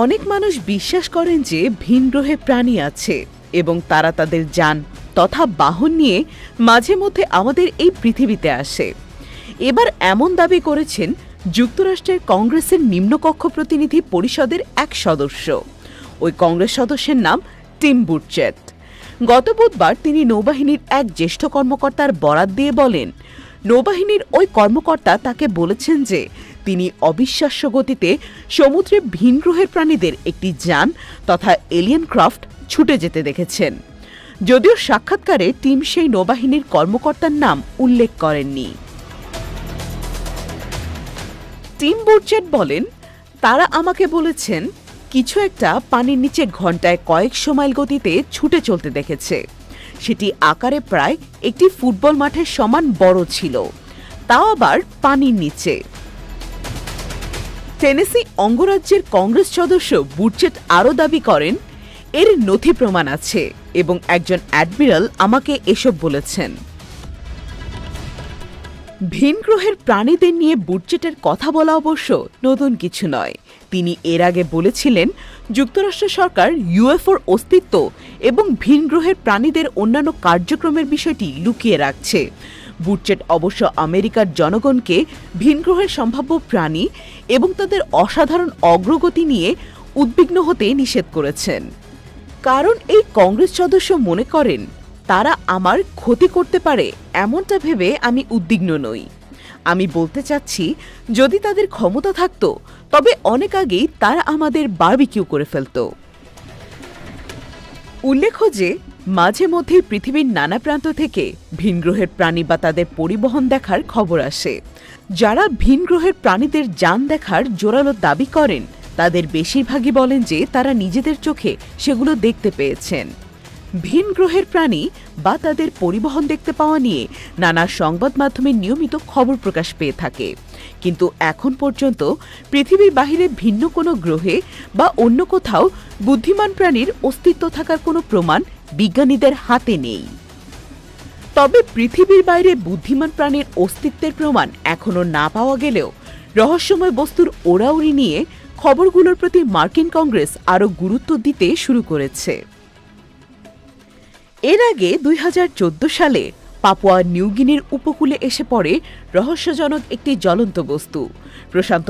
অনেক মানুষ বিশ্বাস করেন যে ভিন গ্রহে প্রাণী আছে এবং তারা তাদের যান তথা বাহন নিয়ে মাঝে মধ্যে আমাদের এই পৃথিবীতে আসে। এবার এমন দাবি করেছেন যুক্তরাষ্ট্রের কংগ্রেসের নিম্নকক্ষ প্রতিনিধি পরিষদের এক সদস্য। ওই কংগ্রেস সদস্যের নাম টিম বুটচেট। গত বুধবার তিনি নৌবাহিনীর এক জ্যেষ্ঠ কর্মকর্তার বরাত দিয়ে বলেন, নৌবাহিনীর ওই কর্মকর্তা তাকে বলেছেন যে তিনি অবিশ্বাস্য গতিতে সমুদ্রে ভিনগ্রহের প্রাণীদের একটি যান তথা এলিয়েন ক্রাফট ছুটে যেতে দেখেছেন। যদিও সাক্ষাৎকারে টিম সেই নৌবাহিনীর কর্মকর্তার নাম উল্লেখ করেননি। টিম বুরচেট বলেন, তারা আমাকে বলেছেন, কিছু একটা পানির নিচে ঘন্টায় কয়েকশো মাইল গতিতে ছুটে চলতে দেখেছে। সেটি আকারে প্রায় একটি ফুটবল মাঠের সমান বড় ছিল। তাও আবার পানির নিচে। টেনেসি অঙ্গরাজ্যের কংগ্রেস সদস্য বুটচেট আরও দাবি করেন, এর নথি প্রমাণ আছে এবং একজন অ্যাডমিরাল আমাকে এসব বলেছেন। ভিন গ্রহের প্রাণীদের নিয়ে বুটচেটের কথা বলা অবশ্য নতুন কিছু নয়। তিনি এর আগে বলেছিলেন, যুক্তরাষ্ট্র সরকার ইউএফওর অস্তিত্ব এবং ভিন গ্রহের প্রাণীদের অন্যান্য কার্যক্রমের বিষয়টি লুকিয়ে রাখছে। বুটচেট অবশ্য আমেরিকার জনগণকে ভিনগ্রহের সম্ভাব্য প্রাণী এবং তাদের অসাধারণ অগ্রগতি নিয়ে উদ্বিগ্ন হতে নিষেধ করেছেন। কারণ এই কংগ্রেস সদস্য মনে করেন, তারা আমার ক্ষতি করতে পারে এমনটা ভেবে আমি উদ্বিগ্ন নই। আমি বলতে চাচ্ছি, যদি তাদের ক্ষমতা থাকতো, তবে অনেক আগেই তারা আমাদের বারবিকিউ করে ফেলতো। উল্লেখ্য যে মাঝে মধ্যে পৃথিবীর নানা প্রান্ত থেকে ভিনগ্রহের প্রাণী বা তাদের পরিবহন দেখার খবর আসে। যারা ভিনগ্রহের প্রাণীদের যান দেখার জোরালো দাবি করেন, তাদের বেশিরভাগই বলেন যে তারা নিজেদের চোখে সেগুলো দেখতে পেয়েছেন। ভিন গ্রহের প্রাণী বা তাদের পরিবহন দেখতে পাওয়া নিয়ে নানা সংবাদ মাধ্যমে নিয়মিত খবর প্রকাশ পেয়ে থাকে। কিন্তু এখন পর্যন্ত পৃথিবীর বাহিরে ভিন্ন কোনো গ্রহে বা অন্য কোথাও বুদ্ধিমান প্রাণীর অস্তিত্ব থাকার কোনো প্রমাণ বিজ্ঞানীদের হাতে নেই। তবে পৃথিবীর বাইরে বুদ্ধিমান প্রাণীর অস্তিত্বের প্রমাণ এখনও না পাওয়া গেলেও রহস্যময় বস্তুর ওড়াউড়ি নিয়ে খবরগুলোর প্রতি মার্কিন কংগ্রেস আরও গুরুত্ব দিতে শুরু করেছে। এর আগে দুই হাজার চোদ্দ সালে পাপুয়া নিউগিনির উপকূলে এসে পড়ে রহস্যজনক একটি জ্বলন্ত বস্তু। প্রশান্ত